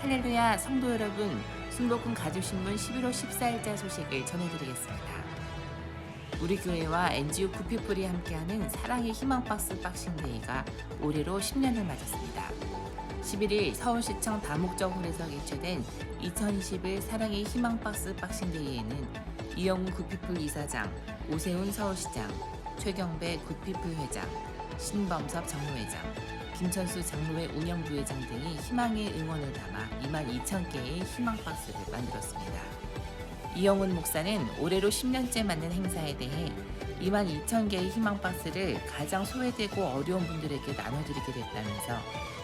할렐루야 성도 여러분 순복음 가족신문 11월 14일자 소식을 전해드리겠습니다. 우리 교회와 NGO 구피플이 함께하는 사랑의 희망박스 박싱데이가 올해로 10년을 맞았습니다. 11일 서울시청 다목적 홀에서 개최된 2021 사랑의 희망박스 박싱데이에는 이영훈 구피플 이사장, 오세훈 서울시장, 최경배 구피플 회장, 신범섭 장로회장, 김천수 장로회 운영부회장 등이 희망의 응원을 담아 2만 2천 개의 희망박스를 만들었습니다. 이영훈 목사는 올해로 10년째 맞는 행사에 대해 2만 2천 개의 희망박스를 가장 소외되고 어려운 분들에게 나눠드리게 됐다면서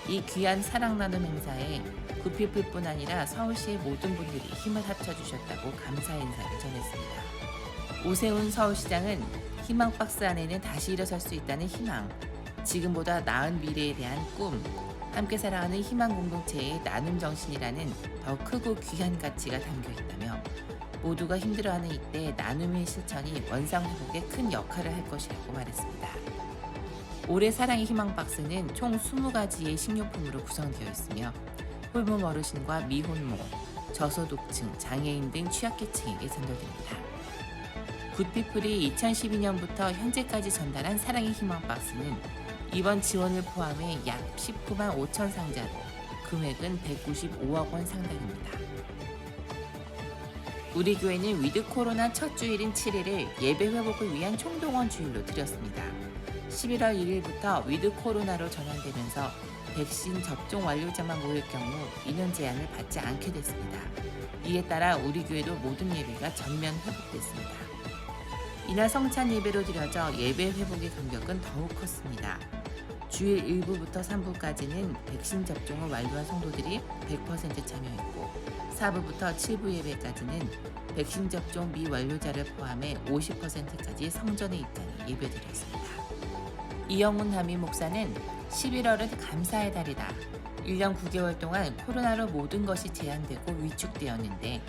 이 귀한 사랑 나눔 행사에 구피플뿐 아니라 서울시의 모든 분들이 힘을 합쳐주셨다고 감사 인사를 전했습니다. 오세훈 서울시장은 희망 박스 안에는 다시 일어설 수 있다는 희망, 지금보다 나은 미래에 대한 꿈, 함께 살아가는 희망 공동체의 나눔 정신이라는 더 크고 귀한 가치가 담겨 있다며 모두가 힘들어하는 이때 나눔의 실천이 원상 회복에 큰 역할을 할 것이라고 말했습니다. 올해 사랑의 희망 박스는 총 20가지의 식료품으로 구성되어 있으며 홀몸 어르신과 미혼모, 저소득층, 장애인 등 취약계층에게 전달됩니다. 굿피플이 2012년부터 현재까지 전달한 사랑의 희망 박스는 이번 지원을 포함해 약 19만 5천 상자로 금액은 195억 원 상당입니다. 우리 교회는 위드 코로나 첫 주일인 7일을 예배 회복을 위한 총동원 주일로 드렸습니다. 11월 1일부터 위드 코로나로 전환되면서 백신 접종 완료자만 모일 경우 인원 제한을 받지 않게 됐습니다. 이에 따라 우리 교회도 모든 예배가 전면 회복됐습니다. 이날 성찬 예배로 드려져 예배 회복의 간격은 더욱 컸습니다. 주일 1부부터 3부까지는 백신 접종을 완료한 성도들이 100% 참여했고 4부부터 7부 예배까지는 백신 접종 미완료자를 포함해 50%까지 성전에 입장해 예배드렸습니다. 이영훈 담임 목사는 11월은 감사의 달이다. 1년 9개월 동안 코로나로 모든 것이 제한되고 위축되었는데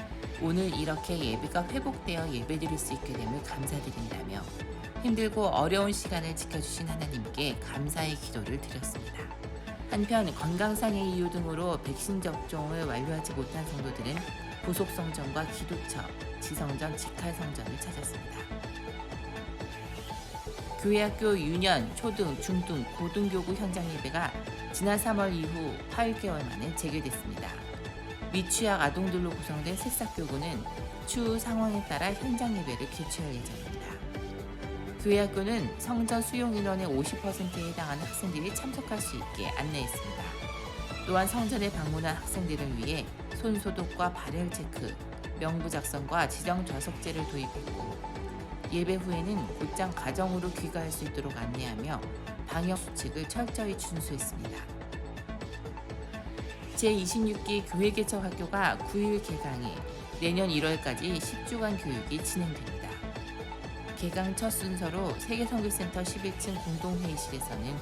오늘 이렇게 예배가 회복되어 예배드릴 수 있게 됨을 감사드린다며 힘들고 어려운 시간을 지켜주신 하나님께 감사의 기도를 드렸습니다. 한편 건강상의 이유 등으로 백신 접종을 완료하지 못한 성도들은 부속 성전과 기도처, 지성전, 직할 성전을 찾았습니다. 교회학교 유년, 초등, 중등, 고등교구 현장 예배가 지난 3월 이후 8개월 만에 재개됐습니다. 미취학 아동들로 구성된 새싹교구는 추후 상황에 따라 현장 예배를 개최할 예정입니다. 교회학교는 성전 수용 인원의 50%에 해당하는 학생들이 참석할 수 있게 안내했습니다. 또한 성전에 방문한 학생들을 위해 손 소독과 발열 체크, 명부 작성과 지정 좌석제를 도입했고 예배 후에는 곧장 가정으로 귀가할 수 있도록 안내하며 방역 수칙을 철저히 준수했습니다. 제26기 교회 개척 학교가 9일 개강해 내년 1월까지 10주간 교육이 진행됩니다. 개강 첫 순서로 세계선교센터 11층 공동회의실에서는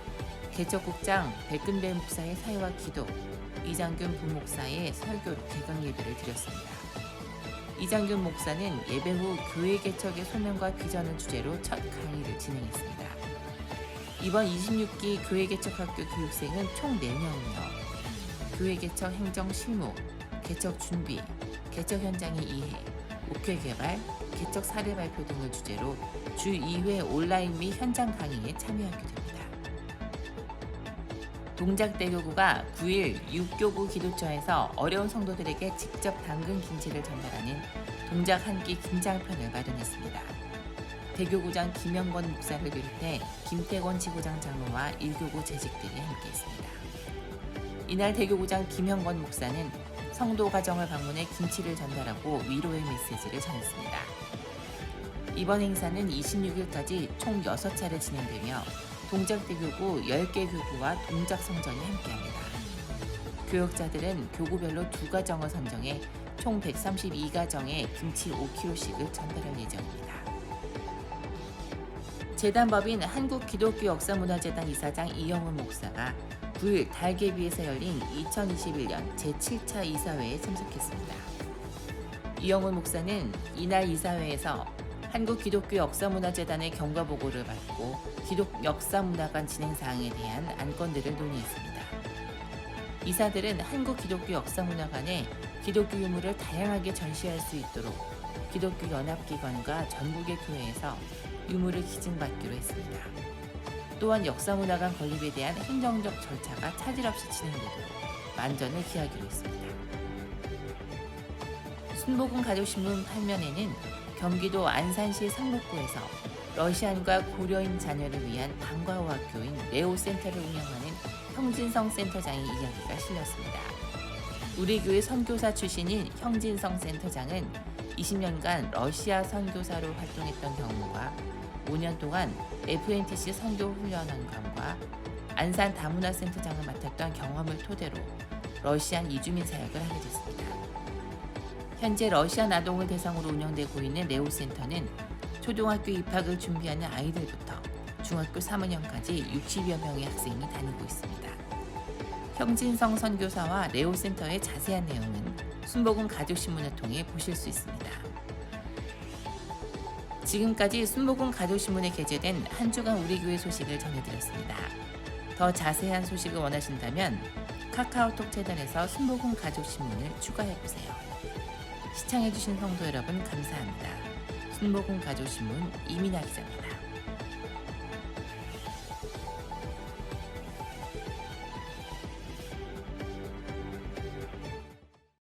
개척국장 백근배 목사의 사회와 기도, 이장균 부목사의 설교로 개강 예배를 드렸습니다. 이장균 목사는 예배 후 교회 개척의 소명과 비전을 주제로 첫 강의를 진행했습니다. 이번 26기 교회 개척 학교 교육생은 총 4명이며 교회 개척 행정 실무, 개척 준비, 개척 현장의 이해, 목회 개발, 개척 사례 발표 등을 주제로 주 2회 온라인 및 현장 강의에 참여하게 됩니다. 동작대교구가 9일 6교구 기도처에서 어려운 성도들에게 직접 담근 김치를 전달하는 동작 한 끼 김장편을 마련했습니다. 대교구장 김영권 목사를 비롯해 김태권 지구장 장로와 1교구 재직들이 함께했습니다. 이날 대교구장 김형권 목사는 성도 가정을 방문해 김치를 전달하고 위로의 메시지를 전했습니다. 이번 행사는 26일까지 총 6차례 진행되며 동작대 교구 10개 교구와 동작 성전이 함께합니다. 교역자들은 교구별로 두 가정을 선정해 총 132가정에 김치 5kg씩을 전달할 예정입니다. 재단법인 한국기독교역사문화재단 이사장 이영훈 목사가 9일 달개비에서 열린 2021년 제7차 이사회에 참석했습니다. 이영훈 목사는 이날 이사회에서 한국기독교역사문화재단의 경과보고를 받고 기독 역사문화관 진행 사항에 대한 안건들을 논의했습니다. 이사들은 한국 기독교 역사문화관에 기독교 유물을 다양하게 전시할 수 있도록 기독교 연합기관과 전국의 교회에서 유물을 기증받기로 했습니다. 또한 역사문화관 건립에 대한 행정적 절차가 차질 없이 진행되도록 만전을 기하기로 했습니다. 순복음 가족신문 8면에는 경기도 안산시 상록구에서 러시안과 고려인 자녀를 위한 방과후 학교인 레오센터를 운영하는 형진성 센터장의 이야기가 실렸습니다. 우리 교회 선교사 출신인 형진성 센터장은 20년간 러시아 선교사로 활동했던 경험과 5년 동안 FNTC 선교 훈련원관과 안산 다문화 센터장을 맡았던 경험을 토대로 러시안 이주민 사역을 하게 됐습니다. 현재 러시아 아동을 대상으로 운영되고 있는 레오센터는 초등학교 입학을 준비하는 아이들부터 중학교 3학년까지 60여 명의 학생이 다니고 있습니다. 형진성 선교사와 레오센터의 자세한 내용은 순복음 가족신문을 통해 보실 수 있습니다. 지금까지 순복음 가족신문에 게재된 한 주간 우리 교회 소식을 전해드렸습니다. 더 자세한 소식을 원하신다면 카카오톡 채널에서 순복음 가족신문을 추가해보세요. 시청해주신 성도 여러분 감사합니다. 순복음 가족신문 이민아 기자입니다.